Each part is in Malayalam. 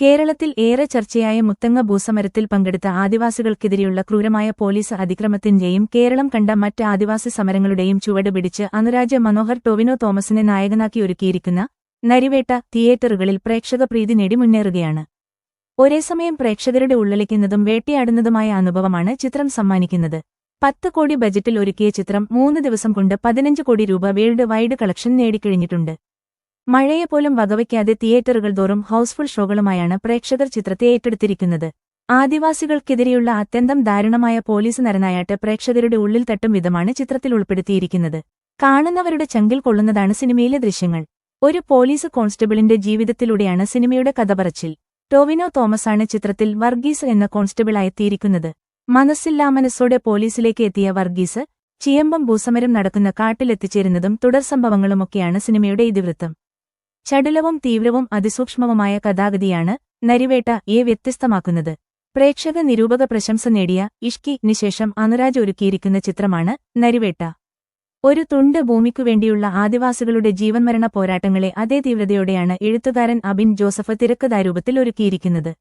കേരളത്തിൽ ഏറെ ചർച്ചയായ മുത്തങ്ങ ഭൂസമരത്തിൽ പങ്കെടുത്ത ആദിവാസികൾക്കെതിരെയുള്ള ക്രൂരമായ പോലീസ് അതിക്രമത്തിന്റെയും കേരളം കണ്ട മറ്റ് ആദിവാസി സമരങ്ങളുടെയും ചുവടുപിടിച്ച് അനുരാജ മനോഹർ ടൊവിനോ തോമസിനെ നായകനാക്കി ഒരുക്കിയിരിക്കുന്ന നരിവേട്ട തിയേറ്ററുകളിൽ പ്രേക്ഷക പ്രീതി നേടി മുന്നേറുകയാണ്. ഒരേസമയം പ്രേക്ഷകരുടെ ഉള്ളിലേക്കുന്നതും വേട്ടയാടുന്നതുമായ അനുഭവമാണ് ചിത്രം സമ്മാനിക്കുന്നത്. പത്ത് കോടി ബജറ്റിൽ ഒരുക്കിയ ചിത്രം മൂന്ന് ദിവസം കൊണ്ട് പതിനഞ്ച് കോടി രൂപ വേൾഡ് വൈഡ് കളക്ഷൻ നേടിക്കഴിഞ്ഞിട്ടുണ്ട്. മഴയെപ്പോലും വകവയ്ക്കാതെ തിയേറ്ററുകൾ തോറും ഹൌസ്ഫുൾ ഷോകളുമായാണ് പ്രേക്ഷകർ ചിത്രത്തെ ഏറ്റെടുത്തിരിക്കുന്നത്. ആദിവാസികൾക്കെതിരെയുള്ള അത്യന്തം ദാരുണമായ പോലീസ് നരനായാട്ട് പ്രേക്ഷകരുടെ ഉള്ളിൽ തട്ടും വിധമാണ് ചിത്രത്തിൽ ഉൾപ്പെടുത്തിയിരിക്കുന്നത്. കാണുന്നവരുടെ ചങ്കിൽ കൊള്ളുന്നതാണ് സിനിമയിലെ ദൃശ്യങ്ങൾ. ഒരു പോലീസ് കോൺസ്റ്റബിളിന്റെ ജീവിതത്തിലൂടെയാണ് സിനിമയുടെ കഥ പറച്ചിൽ. ടോവിനോ തോമസാണ് ചിത്രത്തിൽ വർഗീസ് എന്ന കോൺസ്റ്റബിളായെത്തിയിരിക്കുന്നത്. മനസ്സില്ലാ മനസ്സോടെ പോലീസിലേക്ക് എത്തിയ വർഗീസ് ചിയമ്പം ഭൂസമരം നടക്കുന്ന കാട്ടിലെത്തിച്ചേരുന്നതും തുടർ സംഭവങ്ങളുമൊക്കെയാണ് സിനിമയുടെ ഇതിവൃത്തം. ചടുലവും തീവ്രവും അതിസൂക്ഷ്മവുമായ കഥാഗതിയാണ് നരിവേട്ട എ വ്യത്യസ്തമാക്കുന്നത്. പ്രേക്ഷക നിരൂപക പ്രശംസ നേടിയ ഇഷ്കിന് ശേഷം അനുരാജ് ഒരുക്കിയിരിക്കുന്ന ചിത്രമാണ് നരിവേട്ട. ഒരു തുണ്ട് ഭൂമിക്കുവേണ്ടിയുള്ള ആദിവാസികളുടെ ജീവൻമരണ പോരാട്ടങ്ങളെ അതേ തീവ്രതയോടെയാണ് എഴുത്തുകാരൻ അബിൻ ജോസഫ് തിരക്കഥാരൂപത്തിൽ ഒരുക്കിയിരിക്കുന്നത്.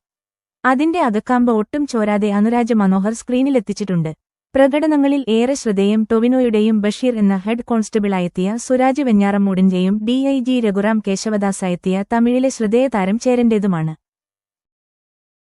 അതിന്റെ അകക്കാമ്പ് ഒട്ടും ചോരാതെ അനുരാജ് മനോഹർ സ്ക്രീനിലെത്തിച്ചിട്ടുണ്ട്. പ്രകടനങ്ങളിൽ ഏറെ ശ്രദ്ധേയം ടൊവിനോയുടെയും ബഷീർ എന്ന ഹെഡ് കോൺസ്റ്റബിളായെത്തിയ സുരാജ് വെഞ്ഞാറമ്മൂടിന്റെയും ഡിഐജി രഘുറാം കേശവദാസായെത്തിയ തമിഴിലെ ശ്രദ്ധേയ താരം ചേരന്റേതുമാണ്.